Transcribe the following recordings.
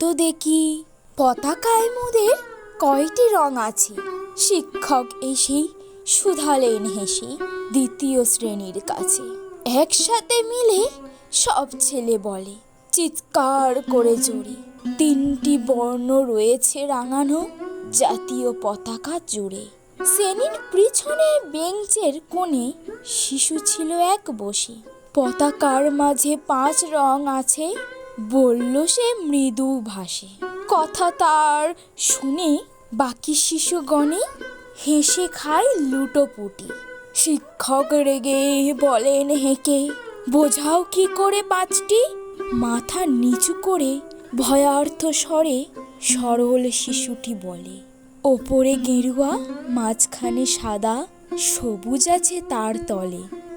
তো দেখি পতাকায় মোদের কয়টি রং আছে? শিক্ষক এসেই শুধালেন হেসে দ্বিতীয় শ্রেণির কাছে। একসাথে মিলে সব ছেলে বলে, চিৎকার করে জোরে। তিনটি বর্ণ রয়েছে রাঙানো, জাতীয় পতাকা জুড়ে। শ্রেণির পিছনে বেঞ্চের কোণে শিশু ছিল এক বসে। পতাকার মাঝে পাঁচ রং আছে বলল সে মৃদু ভাষে। কথা তার শুনে বাকি শিশুগণে হেসে খায় লুটোপুটি শিক্ষক রেগে বলেন হেঁকে বোঝাও কি করে পাঁচটি? মাথা নিচু করে ভয়ার্থ স্বরে সরল শিশুটি বলে, ওপরে গেরুয়া, মাঝখানে সাদা, সবুজ আছে তার তলে।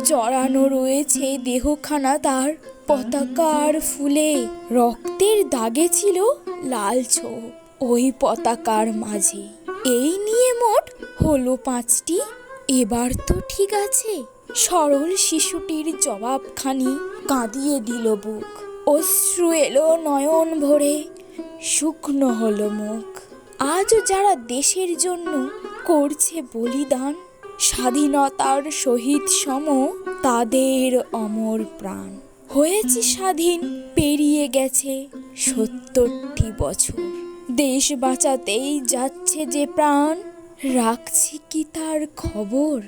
জড়ানো রয়েছে দেহখানা তার। পতাকার ফুলে রক্তের দাগে ছিল লাল ছোপ। ওই পতাকার মাঝে এই নিয়ে মোট হলো পাঁচটি। এবার তো ঠিক আছে, সরল শিশুটির জবাবখানি কাঁদিয়ে দিল বুক। অশ্রু এলো নয়ন ভরে, শুকনো হলো মুখ। আজও যারা দেশের জন্য করছে বলিদান স্বাধীনতার সহিত সম তাদের অমর প্রাণ। হয়েছে স্বাধীন, পেরিয়ে গেছে সত্তরটি বছর। দেশ বাঁচাতেই যাচ্ছে যে প্রাণ, রাখছি কি তার খবর?